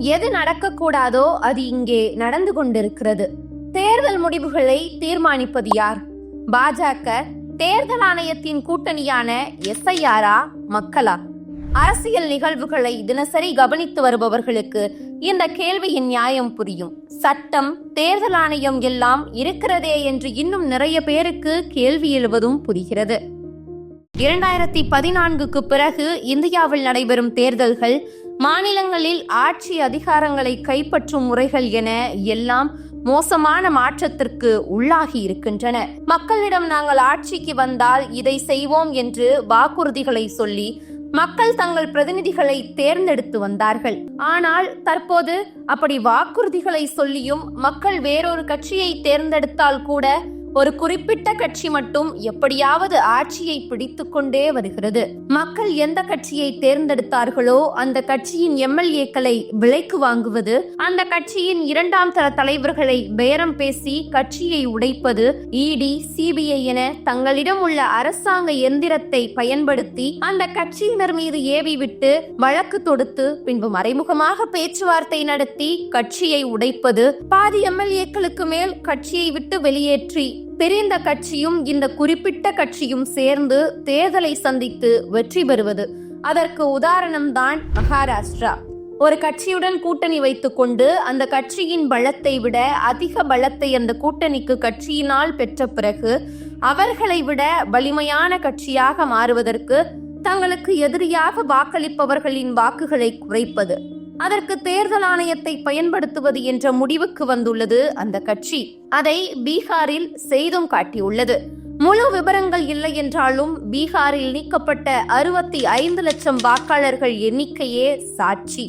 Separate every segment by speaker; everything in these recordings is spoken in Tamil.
Speaker 1: எது நடக்கக்கூடாதோ அது இங்கே நடந்து கொண்டிருக்கிறது. தேர்தல் முடிவுகளை தீர்மானிப்பது யார்? பாஜக தேர்தல் ஆணையத்தின் கூட்டணியான எஸ்ஐஆரா மக்களா? அரசியல் நிகழ்வுகளை தினசரி கவனித்து வருபவர்களுக்கு இந்த கேள்வியின் நியாயம் புரியும். சட்டம் தேர்தல் ஆணையம் எல்லாம் இருக்கிறதே என்று இன்னும் நிறைய பேருக்கு கேள்வி எழுவதும் புரிகிறது. இரண்டாயிரத்தி பதினான்குக்கு பிறகு இந்தியாவில் நடைபெறும் தேர்தல்கள் மாநிலங்களில் ஆட்சி அதிகாரங்களை கைப்பற்றும் முறைகள் என எல்லாம் மோசமான மாற்றத்திற்கு உள்ளாகி இருக்கின்றன. மக்களிடம் நாங்கள் ஆட்சிக்கு வந்தால் இதை செய்வோம் என்று வாக்குறுதிகளை சொல்லி மக்கள் தங்கள் பிரதிநிதிகளை தேர்ந்தெடுத்து வந்தார்கள். ஆனால் தற்போது அப்படி வாக்குறுதிகளை சொல்லியும் மக்கள் வேறொரு கட்சியை தேர்ந்தெடுத்தால் கூட ஒரு குறிப்பிட்ட கட்சி மட்டும் எப்படியாவது ஆட்சியை பிடித்து கொண்டே வருகிறது. மக்கள் எந்த கட்சியை தேர்ந்தெடுத்தார்களோ அந்த கட்சியின் எம்எல்ஏக்களை விலைக்கு வாங்குவது அந்த கட்சியின் இரண்டாம் தர தலைவர்களை பேரம் பேசி கட்சியை உடைப்பது இடி சிபிஐ என தங்களிடம் உள்ள அரசாங்க எந்திரத்தை பயன்படுத்தி அந்த கட்சியினர் மீது ஏவி விட்டு வழக்கு தொடுத்து பின்பு மறைமுகமாக பேச்சுவார்த்தை நடத்தி கட்சியை உடைப்பது பாதி எம்எல்ஏக்களுக்கு மேல் கட்சியை விட்டு வெளியேற்றி பிரிந்த கட்சியும் இந்த குறிப்பிட்ட கட்சியும் சேர்ந்து தேர்தலை சந்தித்து வெற்றி பெறுவது. அதற்கு உதாரணம்தான் மகாராஷ்டிரா. ஒரு கட்சியுடன் கூட்டணி வைத்துக்கொண்டு அந்த கட்சியின் பலத்தை விட அதிக பலத்தை அந்த கூட்டணிக்கு கட்சியினால் பெற்ற பிறகு அவர்களை விட வலிமையான கட்சியாக மாறுவதற்கு தங்களுக்கு எதிரியாக வாக்களிப்பவர்களின் வாக்குகளை குறைப்பது. அதற்கு தேர்தல் ஆணையத்தை பயன்படுத்துவது என்ற முடிவுக்கு வந்துள்ளது அந்த கட்சி. அதை பீகாரில் செய்தும் காட்டியுள்ளது. முழு விவரங்கள் இல்லை என்றாலும் பீகாரில் நீக்கப்பட்ட அறுபத்தி ஐந்து லட்சம் வாக்காளர்கள் எண்ணிக்கையே சாட்சி.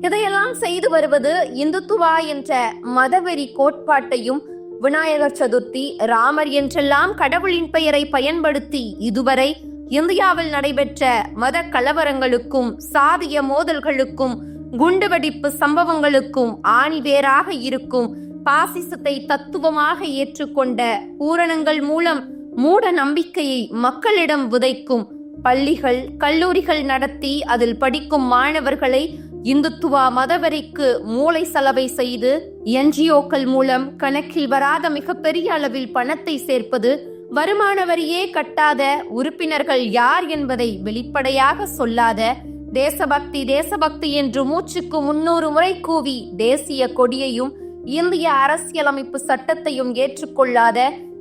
Speaker 1: இதையெல்லாம் செய்து வருவது இந்துத்துவா என்ற மதவெறி கோட்பாட்டையும் விநாயகர் சதுர்த்தி ராமர் என்றெல்லாம் கடவுளின் பெயரை பயன்படுத்தி இதுவரை இந்தியாவில் நடைபெற்ற மத கலவரங்களுக்கும் சாதிய மோதல்களுக்கும் குண்டுவெடிப்பு சம்பவங்களுக்கும் ஆணிவேராக இருக்கும் பாசிசத்தை தத்துவமாக ஏற்றுக்கொண்ட பூரணங்கள் மூலம் மூட நம்பிக்கையை மக்களிடம் விதைக்கும் பள்ளிகள் கல்லூரிகள் நடத்தி அதில் படிக்கும் மாணவர்களை இந்துத்துவா மதவரைக்கு மூளை சலவை செய்து என்ஜிஓக்கள் மூலம் கணக்கில் வராத மிகப்பெரிய அளவில் பணத்தை சேர்ப்பது வருமான வரியே கட்டாத உறுப்பினர்கள் யார் என்பதை வெளிப்படையாக சொல்லாத தேசபக்தி தேசபக்தி என்று மூச்சுக்கு முன்னூறு முறை கூவி தேசிய கொடியையும் இந்திய அரசியலமைப்பு சட்டத்தையும் ஏற்றுக்கொள்ளாத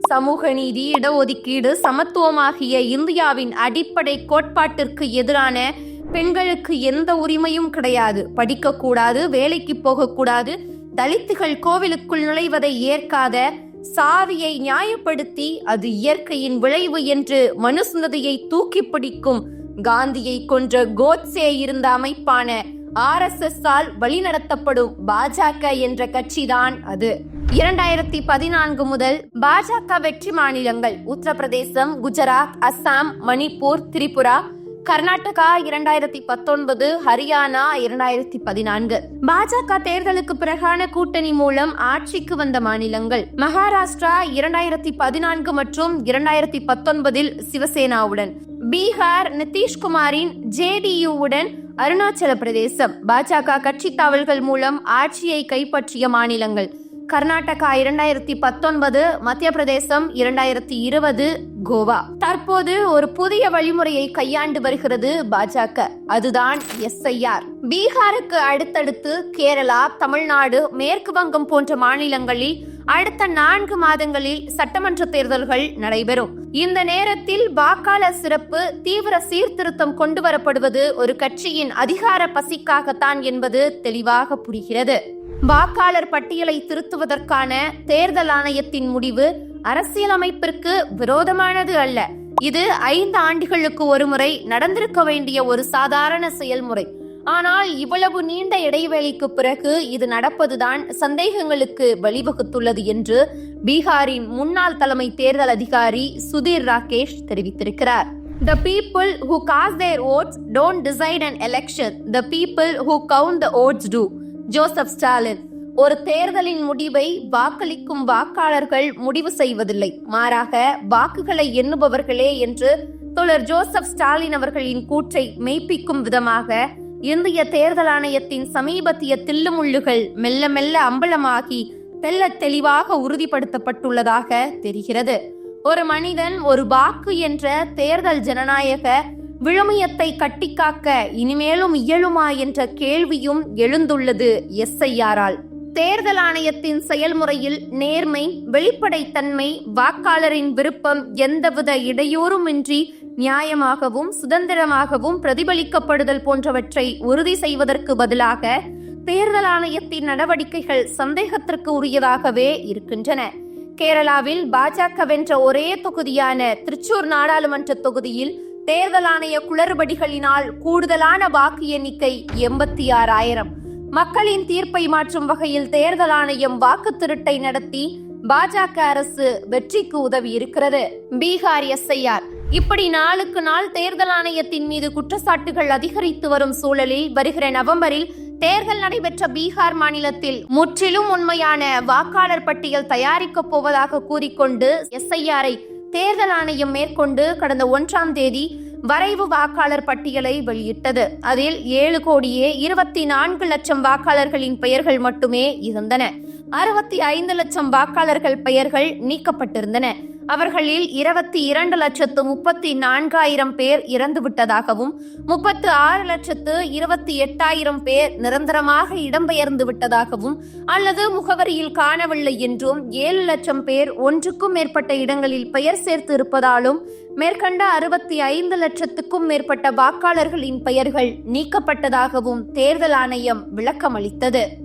Speaker 1: சமூக நீதி இடஒதுக்கீடு சமத்துவமாகிய இந்தியாவின் அடிப்படை கோட்பாட்டிற்கு எதிரான பெண்களுக்கு எந்த உரிமையும் கிடையாது. படிக்கக்கூடாது வேலைக்கு போகக்கூடாது தலித்துகள் கோவிலுக்குள் நுழைவதை ஏற்காத சாவியை நியாயப்படுத்தி அது இயற்கையின் விளைவு என்று மனுஸ்மதியை தூக்கி பிடிக்கும் காந்தியை கொன்ற கோட்சே இருந்த அமைப்பான ஆர் எஸ் எஸ் ஆல் வழிநடத்தப்படும் பாஜக என்ற கட்சிதான் அது. இரண்டாயிரத்தி பதினான்கு முதல் பாஜக வெற்றி மாநிலங்கள் உத்தரப்பிரதேசம் குஜராத் அஸ்ஸாம் மணிப்பூர் திரிபுரா கர்நாடகா இரண்டாயிரத்தி பத்தொன்பது ஹரியானா இரண்டாயிரத்தி பதினான்கு. பாஜக தேர்தலுக்கு பிறகான கூட்டணி மூலம் ஆட்சிக்கு வந்த மாநிலங்கள் மகாராஷ்டிரா இரண்டாயிரத்தி பதினான்கு மற்றும் இரண்டாயிரத்தி பத்தொன்பதில் சிவசேனாவுடன் பீகார் நிதிஷ்குமாரின் ஜேடியுவுடன் அருணாச்சல பிரதேசம் பாஜக கட்சி தாவல்கள் மூலம் ஆட்சியை கைப்பற்றிய மாநிலங்கள் கர்நாடகா இரண்டாயிரத்தி பத்தொன்பது மத்திய பிரதேசம் இரண்டாயிரத்தி இருபது கோவா. தற்போது ஒரு புதிய வழிமுறையை கையாண்டு வருகிறது பாஜக. அதுதான் எஸ்ஐஆர். பீகாருக்கு அடுத்தடுத்து கேரளா தமிழ்நாடு மேற்கு வங்கம் போன்ற மாநிலங்களில் அடுத்த நான்கு மாதங்களில் சட்டமன்ற தேர்தல்கள் நடைபெறும். இந்த நேரத்தில் வாக்காளர் சிறப்பு தீவிர சீர்திருத்தம் கொண்டு வரப்படுவது ஒரு கட்சியின் அதிகார பசிக்காகத்தான் என்பது தெளிவாக புரிகிறது. வாக்காளர் பட்டியலை திருத்துவதற்கான தேர்தல் ஆணையத்தின் முடிவு அரசியலமைப்பிற்கு விரோதமானது அல்ல இது ஐந்து ஆண்டுகளுக்கு ஒருமுறை நடந்திருக்க வேண்டிய ஒரு சாதாரண செயல்முறை ஆனால் இவ்வளவு நீண்ட இடைவெளிக்கு பிறகு இது நடப்பதுதான் சந்தேகங்களுக்கு வழிவகுத்துள்ளது என்று பீகாரின் முன்னாள் தலைமை தேர்தல் அதிகாரி சுதீர் ராகேஷ் தெரிவித்திருக்கிறார் The people who cast their votes don't decide an election. The people who count the votes do. Joseph Stalin ஒரு தேர்தலின் முடிவை வாக்களிக்கும் வாக்காளர்கள் முடிவு செய்வதில்லை. மாறாக வாக்குகளை எண்ணுபவர்களே என்று தோழர் ஜோசப் ஸ்டாலின் அவர்களின் கூற்றை மெய்ப்பிக்கும் விதமாக இந்திய தேர்தல் ஆணையத்தின் சமீபத்திய தில்லுமுள்ளுகள் மெல்ல மெல்ல அம்பலமாகி தெல்ல தெளிவாக உறுதிப்படுத்தப்பட்டுள்ளதாக தெரிகிறது. ஒரு மனிதன் ஒரு வாக்கு என்ற தேர்தல் ஜனநாயக விழுமியத்தை கட்டிக்காக்க இனிமேலும் இயலுமா என்ற கேள்வியும் எழுந்துள்ளது எஸ்ஐஆரால் தேர்தல் ஆணையத்தின் செயல்முறையில் நேர்மை வெளிப்படைத்தன்மை வாக்காளரின் விருப்பம் எந்தவித இடையூறுமின்றி நியாயமாகவும் சுதந்திரமாகவும் பிரதிபலிக்கப்படுதல் போன்றவற்றை உறுதி செய்வதற்கு பதிலாக தேர்தல் ஆணையத்தின் நடவடிக்கைகள் சந்தேகத்திற்கு உரியதாகவே இருக்கின்றன. கேரளாவில் பாஜக வென்ற ஒரே தொகுதியான திருச்சூர் நாடாளுமன்ற தொகுதியில் தேர்தல் ஆணைய குளறுபடிகளினால் கூடுதலான வாக்கு எண்ணிக்கை எண்பத்தி ஆறாயிரம். மக்களின் தீர்ப்பை மாற்றும் வகையில் தேர்தல் ஆணையம் வாக்கு திருட்டை நடத்தி பாஜக அரசு வெற்றிக்கு உதவி இருக்கிறது. பீகார் எஸ்ஐஆர். இப்படி நாளுக்கு நாள் தேர்தல் ஆணையத்தின் மீது குற்றச்சாட்டுகள் அதிகரித்து வரும் சூழலில் வருகிற நவம்பரில் தேர்தல் நடைபெற்ற பீகார் மாநிலத்தில் முற்றிலும் உண்மையான வாக்காளர் பட்டியல் தயாரிக்கப் போவதாக கூறிக்கொண்டு எஸ்ஐஆரை தேர்தல் ஆணையம் மேற்கொண்டு கடந்த ஒன்றாம் தேதி வரைவு வாக்காளர் பட்டியலை வெளியிட்டது. அதில் ஏழு கோடியே இருபத்தி நான்கு லட்சம் வாக்காளர்களின் பெயர்கள் மட்டுமே இருந்தன. அறுபத்தி ஐந்து லட்சம் வாக்காளர்கள் பெயர்கள் நீக்கப்பட்டிருந்தன. அவர்களில் இருபத்தி இரண்டு லட்சத்து முப்பத்தி நான்காயிரம் பேர் இறந்துவிட்டதாகவும் முப்பத்து ஆறு லட்சத்து இருபத்தி எட்டாயிரம் பேர் நிரந்தரமாக இடம்பெயர்ந்து விட்டதாகவும் அல்லது முகவரியில் காணவில்லை என்றும் ஏழு லட்சம் பேர் ஒன்றுக்கும் மேற்பட்ட இடங்களில் பெயர் சேர்த்து இருப்பதாலும் மேற்கண்ட அறுபத்தி ஐந்து லட்சத்துக்கும் மேற்பட்ட வாக்காளர்களின் பெயர்கள் நீக்கப்பட்டதாகவும் தேர்தல் ஆணையம் விளக்கமளித்தது.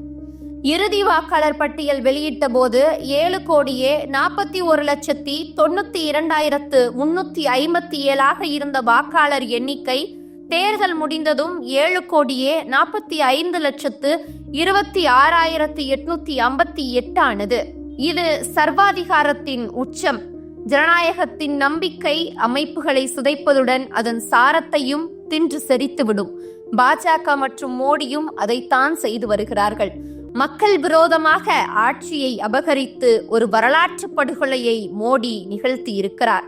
Speaker 1: இறுதி வாக்காளர் பட்டியல் வெளியிட்ட போது ஏழு கோடியே நாற்பத்தி ஒரு லட்சத்தி தொண்ணூத்தி இரண்டாயிரத்து முன்னூத்தி ஐம்பத்தி ஏழாக இருந்த வாக்காளர் எண்ணிக்கை தேர்தல் முடிந்ததும் ஏழு கோடியே நாற்பத்தி ஐந்து லட்சத்து இருபத்தி ஆறாயிரத்து எட்நூத்தி ஐம்பத்தி எட்டு ஆனது இது சர்வாதிகாரத்தின் உச்சம். ஜனநாயகத்தின் நம்பிக்கை அமைப்புகளை சிதைப்பதுடன் அதன் சாரத்தையும் தின்று செறித்துவிடும். பாஜக மற்றும் மோடியும் அதைத்தான் செய்து வருகிறார்கள். மக்கள் விரோதமாக ஆட்சியை அபகரித்து ஒரு வரலாற்று படுகொலையை மோடி நிகழ்த்தி இருக்கிறார்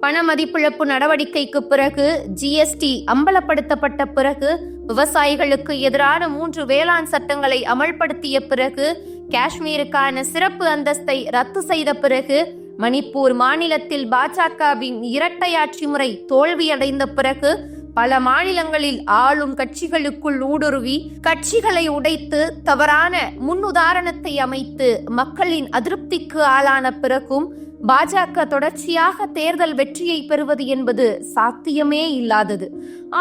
Speaker 1: பண மதிப்பிழப்பு நடவடிக்கைக்கு பிறகு ஜிஎஸ்டி அம்பலப்படுத்தப்பட்ட பிறகு விவசாயிகளுக்கு எதிரான மூன்று வேளாண் சட்டங்களை அமல்படுத்திய பிறகு காஷ்மீருக்கான சிறப்பு அந்தஸ்தை ரத்து செய்த பிறகு மணிப்பூர் மாநிலத்தில் பாஜகவின் இரட்டை ஆட்சி முறை தோல்வியடைந்த பிறகு பல மாநிலங்களில் ஆளும் கட்சிகளுக்குள் ஊடுருவி கட்சிகளை உடைத்து தவறான முன்னுதாரணத்தை அமைத்து மக்களின் அதிருப்திக்கு ஆளான பிறகும் பாஜக தொடர்ச்சியாக தேர்தல் வெற்றியை பெறுவது என்பது சாத்தியமே இல்லாதது.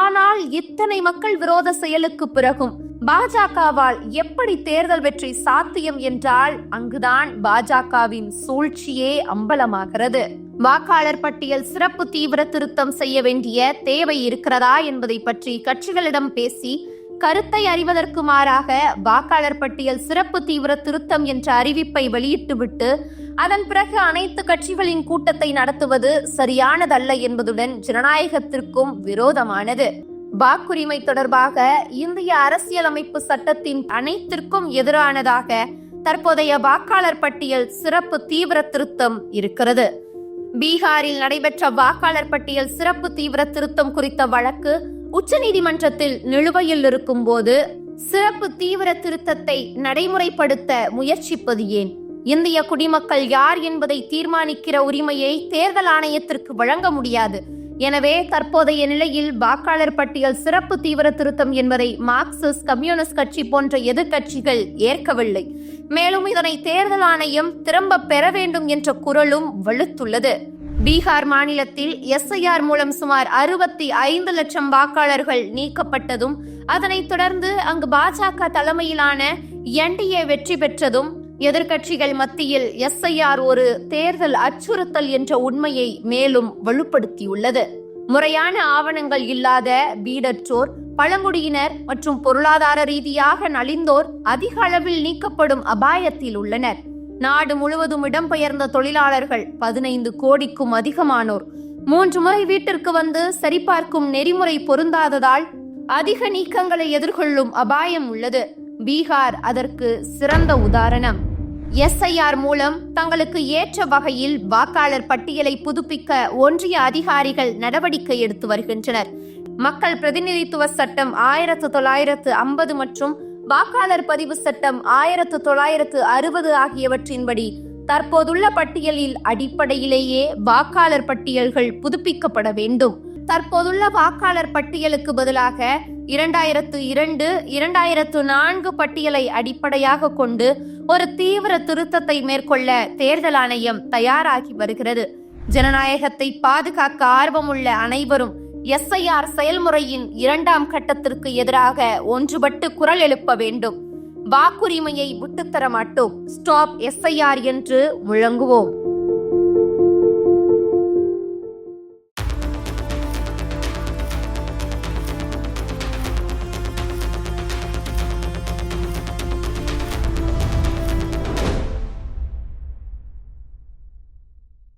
Speaker 1: ஆனால் இத்தனை மக்கள் விரோத செயலுக்கு பிறகும் பாஜகவால் எப்படி தேர்தல் வெற்றி சாத்தியம் என்றால் அங்குதான் பாஜகவின் சூழ்ச்சியே அம்பலமாகிறது. வாக்காளர் பட்டியல் சிறப்பு தீவிர திருத்தம் செய்ய வேண்டிய தேவை இருக்கிறதா என்பதை பற்றி கட்சிகளிடம் பேசி கருத்தை அறிவதற்கு மாறாக வாக்காளர் பட்டியல் சிறப்பு தீவிர திருத்தம் என்ற அறிவிப்பை வெளியிட்டுவிட்டு அதன் பிறகு அனைத்து கட்சிகளின் கூட்டத்தை நடத்துவது சரியானதல்ல என்பதுடன் ஜனநாயகத்திற்கும் விரோதமானது. வாக்குரிமை தொடர்பாக இந்திய அரசியலமைப்பு சட்டத்தின் அனைத்திற்கும் எதிரானதாக தற்போதைய வாக்காளர் பட்டியல் சிறப்பு தீவிர திருத்தம் இருக்கிறது. பீகாரில் நடைபெற்ற வாக்காளர் பட்டியல் சிறப்பு தீவிர திருத்தம் குறித்த வழக்கு உச்சநீதிமன்றத்தில் நிலுவையில் இருக்கும் போது சிறப்பு தீவிர திருத்தத்தை நடைமுறைப்படுத்த முயற்சிப்பது ஏன்? இந்திய குடிமக்கள் யார் என்பதை தீர்மானிக்கிற உரிமையை தேர்தல் ஆணையத்திற்கு வழங்க முடியாது. எனவே தற்போதைய நிலையில் வாக்காளர் பட்டியல் சிறப்பு தீவிர திருத்தம் என்பதை மார்க்சிஸ்ட் கம்யூனிஸ்ட் கட்சி போன்ற எதிர்க்கட்சிகள் ஏற்கவில்லை. மேலும் இதனை தேர்தல் ஆணையம் திரும்ப பெற வேண்டும் என்ற குரலும் வலுத்துள்ளது. பீகார் மாநிலத்தில் எஸ்ஐஆர் மூலம் சுமார் அறுபத்தி ஐந்து லட்சம் வாக்காளர்கள் நீக்கப்பட்டதும் அதனைத் தொடர்ந்து அங்கு பாஜக தலைமையிலான என்டிஏ வெற்றி பெற்றதும் எதிர்க்கட்சிகள் மத்தியில் எஸ்ஐஆர் ஒரு தேர்தல் அச்சுறுத்தல் என்ற உண்மையை மேலும் வலுப்படுத்தியுள்ளது. முறையான ஆவணங்கள் இல்லாத பீடற்றோர் பழங்குடியினர் மற்றும் பொருளாதார ரீதியாக நலிந்தோர் அதிக அளவில் நீக்கப்படும் அபாயத்தில் உள்ளனர். நாடு முழுவதும் இடம்பெயர்ந்த தொழிலாளர்கள் பதினைந்து கோடிக்கும் அதிகமானோர். மூன்று முறை வீட்டிற்கு வந்து சரிபார்க்கும் நெறிமுறை பொருந்தாததால் அதிக நீக்கங்களை எதிர்கொள்ளும் அபாயம் உள்ளது. பீகார் அதற்கு சிறந்த உதாரணம். எஸ்ஐஆர் மூலம் தங்களுக்கு ஏற்ற வகையில் வாக்காளர் பட்டியலை புதுப்பிக்க ஒன்றிய அதிகாரிகள் நடவடிக்கை எடுத்து வருகின்றனர். மக்கள் பிரதிநிதித்துவ சட்டம் ஆயிரத்து தொள்ளாயிரத்து ஐம்பது மற்றும் வாக்காளர் பதிவு சட்டம் ஆயிரத்து தொள்ளாயிரத்து அறுபது ஆகியவற்றின்படி தற்போதுள்ள பட்டியலில் அடிப்படையிலேயே வாக்காளர் பட்டியல்கள் புதுப்பிக்கப்பட வேண்டும். தற்போதுள்ள வாக்காளர் பட்டியலுக்கு பதிலாக இரண்டாயிரத்து இரண்டு இரண்டாயிரத்து நான்கு பட்டியலை அடிப்படையாக கொண்டு ஒரு தீவிர திருத்தத்தை மேற்கொள்ள தேர்தல் ஆணையம் தயாராகி வருகிறது. ஜனநாயகத்தை பாதுகாக்க ஆர்வமுள்ள அனைவரும் எஸ்ஐஆர் செயல்முறையின் இரண்டாம் கட்டத்திற்கு எதிராக ஒன்றுபட்டு குரல் எழுப்ப வேண்டும். வாக்குரிமையை விட்டுத்தர மாட்டோம். ஸ்டாப் எஸ்ஐஆர் என்று முழங்குவோம்.